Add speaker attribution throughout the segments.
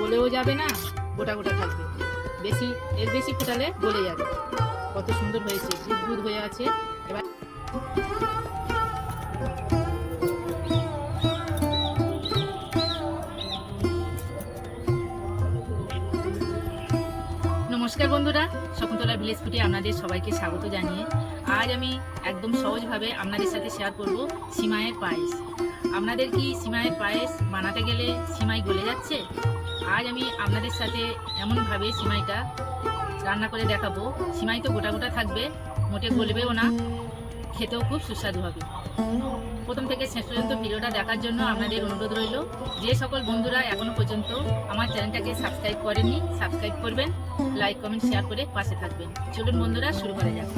Speaker 1: গলেও যাবে না, গোটা গোটা থাকবে। বেশি, এর বেশি ফোটালে গলে যাবে। কত সুন্দর হয়েছে দুধ হয়ে আছে। এবার নমস্কার বন্ধুরা, শকুন্তলা ভিলেজ ফুটে আপনাদের সবাইকে স্বাগত জানিয়ে আজ আমি একদম সহজভাবে আপনাদের সাথে শেয়ার করব সিমাইয়ের পায়েস। আপনাদের কি সিমাইয়ের পায়েস বানাতে গেলে সিমাই গলে যাচ্ছে? আজ আমি আপনাদের সাথে এমনভাবে সিমাইটা রান্না করে দেখাবো। সিমাই তো গোটা গোটা থাকবে, মোটে গলবেও না, খেতেও খুব সুস্বাদু হবে। প্রথম থেকে শেষ পর্যন্ত ভিডিওটা দেখার জন্য আপনাদের অনুরোধ রইল। যে সকল বন্ধুরা এখনও পর্যন্ত আমার চ্যানেলটাকে সাবস্ক্রাইব করেননি, সাবস্ক্রাইব করবেন, লাইক, কমেন্ট, শেয়ার করে পাশে থাকবেন। চলুন বন্ধুরা, শুরু করা যাক।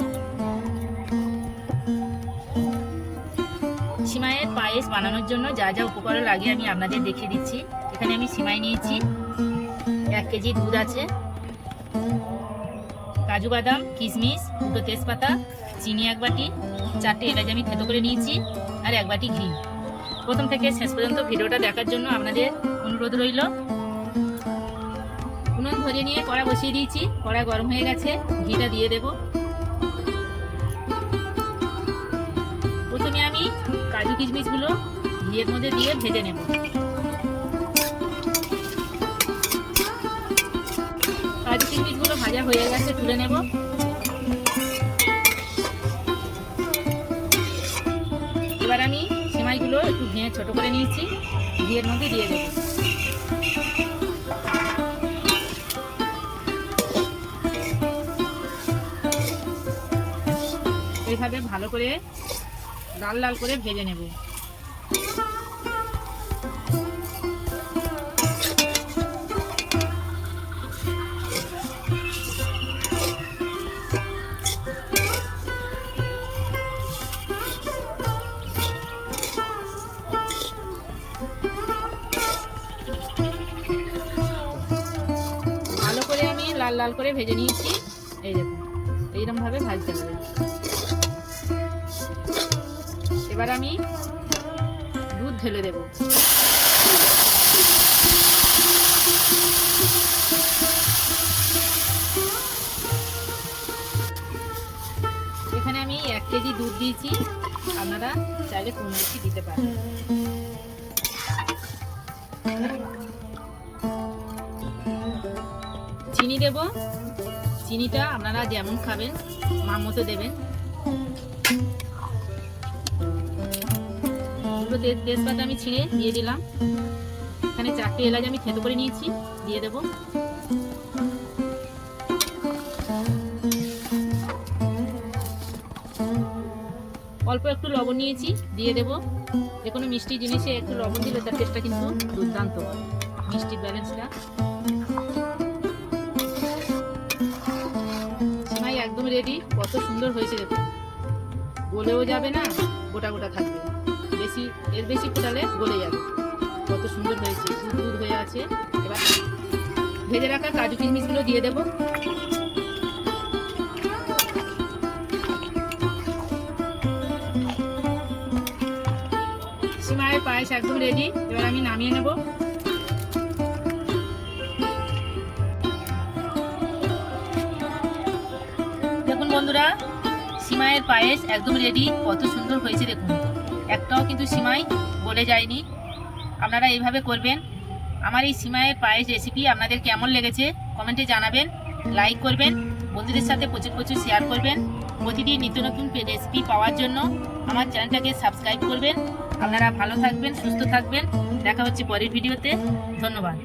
Speaker 1: সিমাইয়ের পায়েস বানানোর জন্য যা যা উপকরণ লাগে আমি আপনাদের দেখিয়ে দিচ্ছি। এখানে আমি সিমাই নিয়েছি। এক কেজি দুধ আছে। কাজু বাদাম, কিশমিশ, দুটো তেজপাতা, চিনি এক বাটি, চারটে এলাচ আমি থেতো করে নিয়েছি, আর এক বাটি ঘি। প্রথম থেকে শেষ পর্যন্ত ভিডিওটা দেখার জন্য আপনাদের অনুরোধ রইল। উনুন ধরে নিয়ে কড়া বসিয়ে দিয়েছি। কড়া গরম হয়ে গেছে। ঘিটা দিয়ে দেব। প্রথমে আমি কাজু কিশমিশগুলো ঘিয়ের মধ্যে দিয়ে ভেজে নেব। কাজু কিশমিশগুলো ভাজা হয়ে গেছে, তুলে নেব। এবার আমি সেমাইগুলো একটু ভেঙে ছোট করে নিয়েছি, ঘিয়ের মধ্যে দিয়ে দেবো। এইভাবে ভালো করে লাল লাল করে ভেজে নেব। ভালো করে আমি লাল লাল করে ভেজে নিয়েছি। এই দেখুন এইরকম ভাবে ভাজতে হবে। এবার আমি দুধ ঢেলে দেব। এখানে আমি এক কেজি দুধ দিয়েছি। আপনারা চাইলে কম বেশি দিতে পারেন। চিনি দেব। চিনিটা আপনারা যেমন খাবেন, মার মতো দেবেন। দুটো তেজপাতা আমি ছিঁড়ে দিয়ে দিলাম। এখানে চারটে এলাচ আমি থেতো করে নিয়েছি, দিয়ে দেব। অল্প একটু লবণ নিয়েছি, দিয়ে দেব। যে কোনো মিষ্টি জিনিসে একটু লবণ দিলে তার টেস্টটা কিন্তু দুর্দান্ত মিষ্টির ব্যালেন্সটা একদম রেডি কত সুন্দর হয়েছে দেখুন গলেও যাবে না, গোটা গোটা থাকবে। বেশি, এর বেশি ফোটালে গলে যাবে। কত সুন্দর হয়েছে দুধ দুধ হয়ে আছে। এবার ভেজে রাখা কাজু কিশমিশগুলো দিয়ে দেবো। সিমাইয়ের পায়েস একদম রেডি এবার আমি নামিয়ে নেব। দেখুন বন্ধুরা, সিমাইয়ের পায়েস একদম রেডি কত সুন্দর হয়েছে দেখুন। একটাও কিন্তু সিমাই বলে যায়নি। আপনারা এইভাবে করবেন। আমার এই সিমাইয়ের পায়েস রেসিপি আপনাদের কেমন লেগেছে কমেন্টে জানাবেন। লাইক করবেন, বন্ধুদের সাথে প্রচুর প্রচুর শেয়ার করবেন। প্রতিদিন নিত্য নতুন রেসিপি পাওয়ার জন্য আমার চ্যানেলটাকে সাবস্ক্রাইব করবেন। আপনারা ভালো থাকবেন, সুস্থ থাকবেন। দেখা হচ্ছে পরের ভিডিওতে ধন্যবাদ।